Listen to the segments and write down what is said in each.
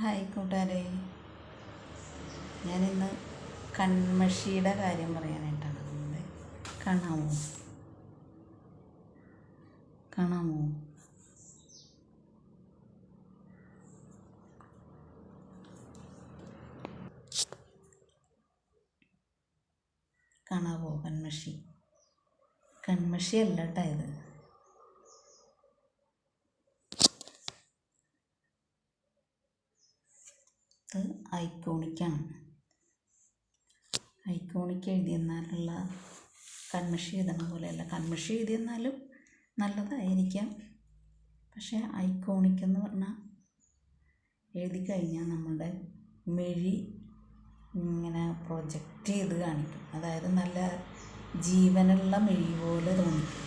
Hi കൂട്ടുകാരെ. ഞാനിന്ന് കൺമഷിയുടെ കാര്യം പറയാനായിട്ടാണ് വന്നത്. കണാമോ? കാണാമോ? കാണാവോ കൺമഷി? കൺമഷി അല്ല കേട്ടോ ഇത്. ഇത് ഐക്കോണിക്കാണ്. ഐക്കോണിക്ക് എഴുതിയെന്നാലുള്ള കൺമഷി എഴുതണ പോലെയല്ല. കൺമഷി എഴുതിയെന്നാലും നല്ലതായിരിക്കാം. പക്ഷേ ഐക്കോണിക് എന്ന് പറഞ്ഞാൽ എഴുതി കഴിഞ്ഞാൽ നമ്മുടെ മെഴി ഇങ്ങനെ പ്രൊജക്റ്റ് ചെയ്ത് കാണിക്കും. അതായത് നല്ല ജീവനുള്ള മെഴി പോലെ തോന്നിക്കും.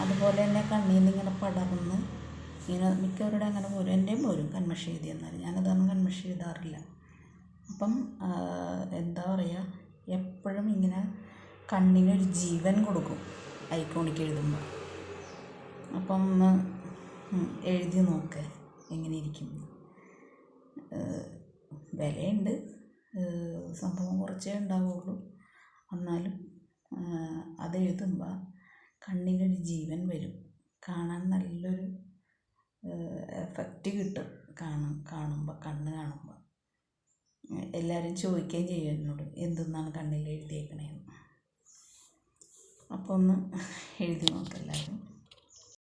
അതുപോലെ തന്നെ കണ്ണിൽ നിന്ന് ഇങ്ങനെ പടർന്ന് ഇങ്ങനെ മിക്കവരുടെ അങ്ങനെ പോരും. എന്റെയും പോരും കൺമഷി എഴുതി എന്നാൽ ഞാനതൊന്നും കൺമഷി എഴുതാറില്ല. അപ്പം എന്താ പറയുക എപ്പോഴും ഇങ്ങനെ കണ്ണിനൊരു ജീവൻ കൊടുക്കും ഐക്കോണിക്ക് എഴുതുമ്പോൾ. അപ്പം ഒന്ന് എഴുതി നോക്ക് എങ്ങനെ ഇരിക്കും. വിലയുണ്ട്. സംഭവം കുറച്ചേ ഉണ്ടാവുള്ളൂ. എന്നാലും അത് എഴുതുമ്പോൾ കണ്ണിനൊരു ജീവൻ വരും. കാണാൻ നല്ലൊരു എഫക്റ്റ് കിട്ടും. കാണും കാണുമ്പോൾ കണ്ണ് കാണുമ്പോൾ എല്ലാവരും ചോദിക്കുകയും ചെയ്യും എന്നോട് എന്തെന്നാണ് കണ്ണിൽ എഴുതിയേക്കണേന്ന്? അപ്പോൾ ഒന്ന് എഴുതി നോക്ക് എല്ലാവരും